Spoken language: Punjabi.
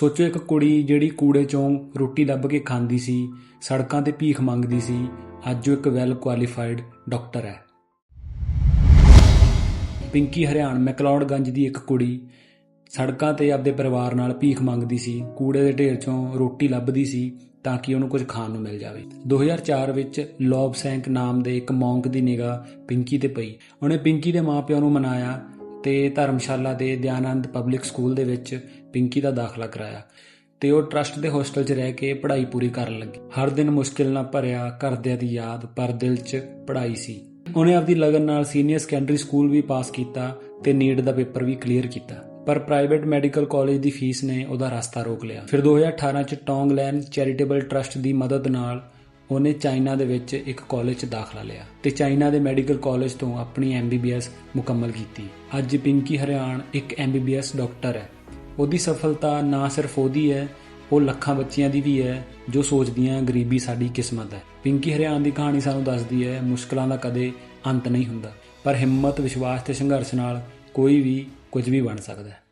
ਸੋਚੋ ਇੱਕ ਕੁੜੀ ਜਿਹੜੀ ਕੂੜੇ ਚੋਂ ਰੋਟੀ ਲੱਭ ਕੇ ਖਾਂਦੀ ਸੀ, ਸੜਕਾਂ ਤੇ ਭੀਖ ਮੰਗਦੀ ਸੀ, ਅੱਜ ਉਹ ਇੱਕ ਵੈਲ ਕੁਆਲੀਫਾਈਡ ਡਾਕਟਰ ਹੈ। ਪਿੰਕੀ ਹਰਿਆਣ ਮੈਕਲੌਡਗੰਜ ਦੀ ਇੱਕ ਕੁੜੀ, ਸੜਕਾਂ ਤੇ ਆਪਦੇ ਪਰਿਵਾਰ ਨਾਲ ਭੀਖ ਮੰਗਦੀ ਸੀ, ਕੂੜੇ ਦੇ ਢੇਰ ਚੋਂ ਰੋਟੀ ਲੱਭਦੀ ਸੀ ਤਾਂ ਕਿ ਉਹਨੂੰ ਕੁਝ ਖਾਣ ਨੂੰ ਮਿਲ ਜਾਵੇ। 2004 ਵਿੱਚ ਲੌਬ ਸੈਂਕ ਨਾਮ ਦੇ ਇੱਕ ਮੌਂਕ ਦੀ ਨਿਗਾਹ ਪਿੰਕੀ ਤੇ ਪਈ। ਉਹਨੇ ਪਿੰਕੀ ਦੇ ਮਾਪਿਆਂ ਨੂੰ ਮਨਾਇਆ ਤੇ ਧਰਮਸ਼ਾਲਾ ਦੇ ਦਿਆਨੰਦ ਪਬਲਿਕ ਸਕੂਲ ਦੇ ਵਿੱਚ ਪਿੰਕੀ ਦਾ ਦਾਖਲਾ ਕਰਾਇਆ ਤੇ ਉਹ ਟਰਸਟ ਦੇ ਹੋਸਟਲ 'ਚ ਰਹਿ ਕੇ ਪੜ੍ਹਾਈ ਪੂਰੀ ਕਰਨ ਲੱਗੀ। ਹਰ ਦਿਨ ਮੁਸ਼ਕਿਲ ਨਾਲ ਭਰਿਆ ਘਰਦਿਆਂ ਦੀ ਯਾਦ ਪਰ ਦਿਲ 'ਚ ਪੜ੍ਹਾਈ ਸੀ। ਉਹਨੇ ਆਪਦੀ ਲਗਨ ਨਾਲ ਸੀਨੀਅਰ ਸੈਕੰਡਰੀ ਸਕੂਲ ਵੀ ਪਾਸ ਕੀਤਾ ਤੇ ਨੀਟ ਦਾ ਪੇਪਰ ਵੀ ਕਲੀਅਰ ਕੀਤਾ। ਪਰ ਪ੍ਰਾਈਵੇਟ ਮੈਡੀਕਲ ਕਾਲਜ ਦੀ ਫੀਸ ਨੇ ਉਹਦਾ ਰਸਤਾ ਰੋਕ ਲਿਆ। ਫਿਰ 2018 ਚ ਟੌਂਗਲੈਨ ਚੈਰੀਟੇਬਲ ਟਰਸਟ ਦੀ ਮਦਦ ਨਾਲ ਉਹਨੇ ਚਾਈਨਾ ਦੇ ਵਿੱਚ ਇੱਕ ਕਾਲਜ 'ਚ ਦਾਖਲਾ ਲਿਆ ਤੇ ਚਾਈਨਾ ਦੇ ਮੈਡੀਕਲ ਕਾਲਜ ਤੋਂ ਆਪਣੀ ਐਮਬੀਬੀਐਸ ਮੁਕੰਮਲ ਕੀਤੀ। ਅੱਜ ਪਿੰਕੀ ਹਰਿਆਣ ਇੱਕ ਐਮਬੀਬੀਐਸ ਡਾਕਟਰ ਹੈ। ਉਹਦੀ ਸਫਲਤਾ ਨਾ ਸਿਰਫ ਉਹਦੀ ਹੈ, ਉਹ ਲੱਖਾਂ ਬੱਚਿਆਂ ਦੀ ਵੀ ਹੈ, ਜੋ ਸੋਚਦੀਆਂ ਗਰੀਬੀ ਸਾਡੀ ਕਿਸਮਤ ਹੈ। ਪਿੰਕੀ ਹਰਿਆਣ ਦੀ ਕਹਾਣੀ ਸਾਨੂੰ ਦੱਸਦੀ ਹੈ, ਮੁਸ਼ਕਲਾਂ ਦਾ ਕਦੇ ਅੰਤ ਨਹੀਂ ਹੁੰਦਾ, ਪਰ ਹਿੰਮਤ, ਵਿਸ਼ਵਾਸ ਤੇ ਸੰਘਰਸ਼ ਨਾਲ ਕੋਈ ਵੀ ਕੁਝ ਵੀ ਬਣ ਸਕਦਾ ਹੈ।